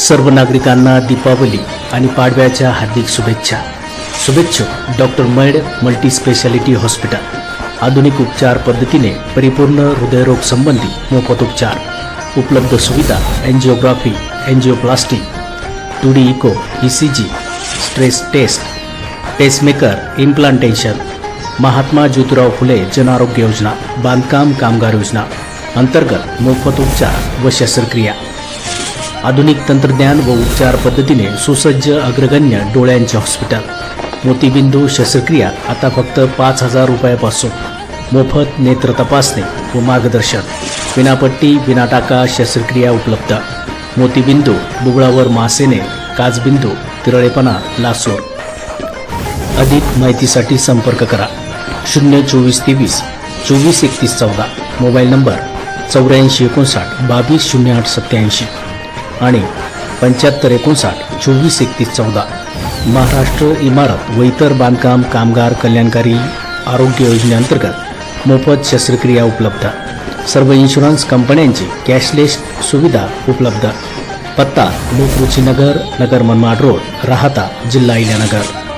सर्व नागरिकांना दीपावली आणि पाडव्याच्या हार्दिक शुभेच्छा. शुभेच्छुक डॉक्टर मैड मल्टी स्पेशालिटी हॉस्पिटल. आधुनिक उपचार पद्धतीने परिपूर्ण हृदयरोग संबंधी मोफत उपचार. उपलब्ध सुविधा angiography angioplasty two D echo E C G stress test pacemaker implantation Mahatma Jyotirao Phule Jan Arogya Yojana बांधकाम कामगार योजना अंतर्गत मोफत उपचार व शस्त्रक्रिया. आधुनिक तंत्रज्ञान व उपचार पद्धतीने सुसज्ज अग्रगण्य डोळ्यांचे हॉस्पिटल. मोतीबिंदू शस्त्रक्रिया आता फक्त पाच हजार रुपयापासून. मोफत नेत्र तपासणी व मार्गदर्शन. विनापट्टी विनाटाका शस्त्रक्रिया उपलब्ध. मोतीबिंदू बुबळावर मासेने काचबिंदू तिरळेपणा लासूर. अधिक माहितीसाठी संपर्क करा. शून्य चोवीस तेवीस चोवीस एकतीस चौदा. मोबाईल नंबर चौऱ्याऐंशी एकोणसाठ बावीस शून्य आठ सत्याऐंशी आणि पंच्याहत्तर एकोणसाठ चोवीस एकतीस चौदा. महाराष्ट्र इमारत व इतर बांधकाम कामगार कल्याणकारी आरोग्य योजनेअंतर्गत मोफत शस्त्रक्रिया उपलब्ध. सर्व इन्शुरन्स कंपन्यांची कॅशलेस सुविधा उपलब्ध. पत्ता लोकरुचीनगर नगर मनमाड रोड राहता जिल्हा इल्यानगर.